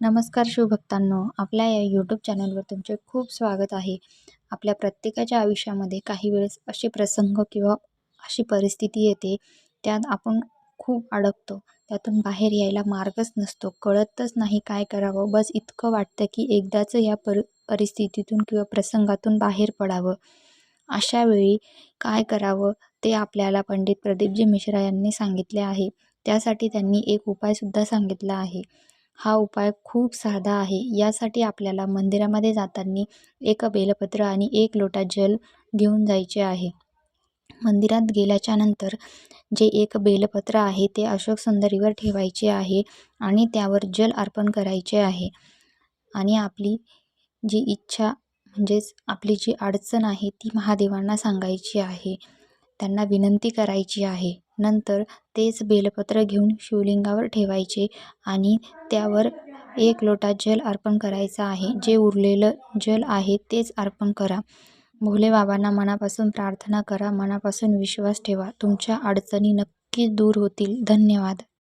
नमस्कार शिवभक्तांनो आपल्या या यूट्यूब चॅनलवर तुमचे खूप स्वागत आहे. आपल्या प्रत्येकाच्या आयुष्यामध्ये काही वेळेस असे प्रसंग किंवा अशी परिस्थिती येते त्यात आपण खूप अडकतो. त्यातून बाहेर यायला मार्गच नसतो. कळतच नाही काय करावं. बस इतकं वाटतं की एकदाचं या पर परिस्थितीतून किंवा प्रसंगातून बाहेर पडावं. अशा वेळी काय करावं ते आपल्याला पंडित प्रदीपजी मिश्रा यांनी सांगितले आहे. त्यासाठी त्यांनी एक उपायसुद्धा सांगितला आहे. हा उपाय खूप साधा आहे. यासाठी आपल्याला मंदिरामध्ये जाताना एक बेलपत्र आणि एक लोटा जल घेऊन जायचे आहे. मंदिरात गेल्याच्यानंतर जे एक बेलपत्र आहे ते अशोक सुंदरीवर ठेवायचे आहे आणि त्यावर जल अर्पण करायचे आहे. आणि आपली जी इच्छा म्हणजेच आपली जी अडचण आहे ती महादेवांना सांगायची आहे. त्यांना विनंती करायची आहे. नंतर तेच बेलपत्र घेऊन शिवलिंगावर ठेवायचे आणि त्यावर एक लोटा जल अर्पण करायचं आहे. जे उरलेलं जल आहे तेच अर्पण करा. भोलेबाबांना मनापासून प्रार्थना करा. मनापासून विश्वास ठेवा. तुमच्या अडचणी नक्की दूर होतील. धन्यवाद.